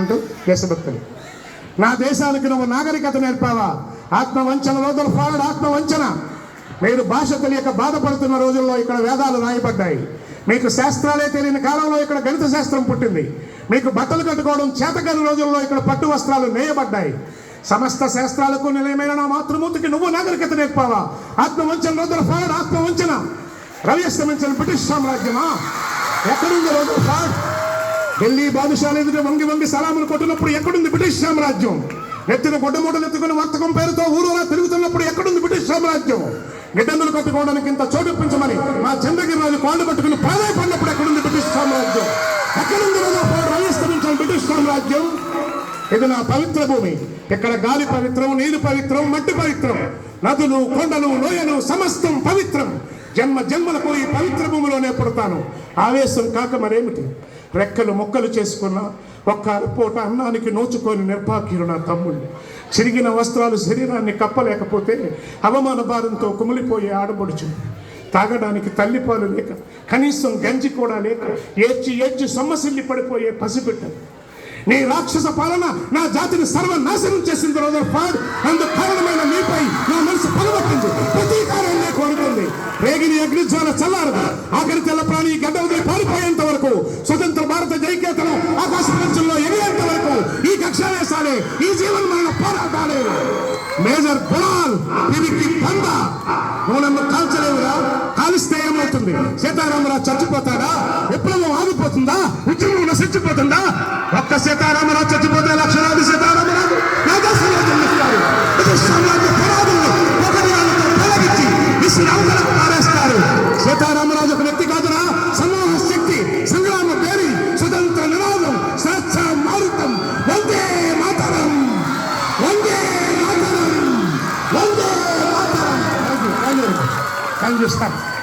అంటూ దేశభక్తులు. నా దేశానికి నువ్వు నాగరికత నేర్పావా? ఆత్మ వంచన రోజులు ఫారడ్ ఆత్మ వంచన మీరు భాష తెలియక బాధపడుతున్న రోజుల్లో ఇక్కడ వేదాలు రాయబడ్డాయి. మీకు శాస్త్రాలే తెలియని కాలంలో ఇక్కడ గణిత శాస్త్రం పుట్టింది. మీకు బట్టలు కట్టుకోవడం చేతకని రోజుల్లో ఇక్కడ పట్టు వస్త్రాలు నేయబడ్డాయి. సమస్త శాస్త్రాలకు నిలయమైన నా మాతృమూర్తికి నువ్వు నాగరికత నేర్పావా? ఆత్మవంచన రోజుల ఫారడ్ ఆత్మవంచన. రవి అస్తమించిన బ్రిటిష్ సామ్రాజ్యమా? ఎక్కడుంది రోజుల ఫారడ్ ఢిల్లీ బాదుషాలు ఎదుట వంగి వంగి సలాములు కొట్టినప్పుడు ఎక్కడుంది బ్రిటిష్ సామ్రాజ్యం? ఎత్తిన గుడ్డమూటలు ఎత్తుకుని వర్తకం పేరుతో ఊరూరా తిరుగుతున్నప్పుడు ఎక్కడుంది బ్రిటిష్ సామ్రాజ్యం? నిబంధనలు కట్టుకోవడానికి ఇంత చోటిప్పించమని మా చంద్రగిరి రాజు కాళ్ళు పట్టుకుని ప్రాధాయపడినప్పుడు ఎక్కడుంది బ్రిటిష్ సామ్రాజ్యం? ఎక్కడుంది రోజు బ్రిటిష్ సామ్రాజ్యం? ఇది నా పవిత్ర భూమి. ఇక్కడ గాలి పవిత్రం నీరు పవిత్రం మట్టి పవిత్రం. నదులు కొండలు లోయలు సమస్తం పవిత్రం. జన్మ జన్మలకు ఈ పవిత్ర భూమిలోనే పుడతాను. ఆవేశం కాక మరేమిటి? రెక్కలు మొక్కలు చేసుకున్న ఒక్క పూట అన్నానికి నోచుకొని నిర్భాగ్యులు నా తమ్ముళ్ళు చిరిగిన వస్త్రాలు శరీరాన్ని కప్పలేకపోతే అవమాన భారంతో కుమిలిపోయే ఆడబడుచు తాగడానికి తల్లిపాలు లేక కనీసం గంజి కూడా లేక ఏడ్చి ఏడ్చి సొమ్మసిల్లి పడిపోయే పసిబిడ్డ. నీ రాక్షస పాలన నా జాతిని సర్వనాశనం చేసింది రోజు ఫాడ్. అందు కారణమైన నీపై నా మనసు పగబట్టింది ప్రతీకారాన్ని కోరుకుంది. రేగిని అగ్నిజ్వాల చల్లారదు. ఆఖరి తెల్ల ప్రాణి గడ్డ వదిలి పారిపోయేంత వరకు స్వతంత్ర భారత ఆకాశ ప్రపంచంలో ఎగిరేంత వరకు ఈ కక్షావేశాలే ఈ జీవన మరణ పోరాటాలే మేజర్ గుణాల్ దీనికి పంద నువ్వు నన్ను కాల్చలేవురా? కాలిస్తే ఏమవుతుంది? సీతారామరాజు చచ్చిపోతాడా? విప్లవం ఆగిపోతుందా? ఉద్యమం నశించిపోతుందా? ఒక్క సీతారామరాజు చచ్చిపోతే లక్షలాది సీతారామరాజు నా దేశంలో జన్మిస్తారు Thank you.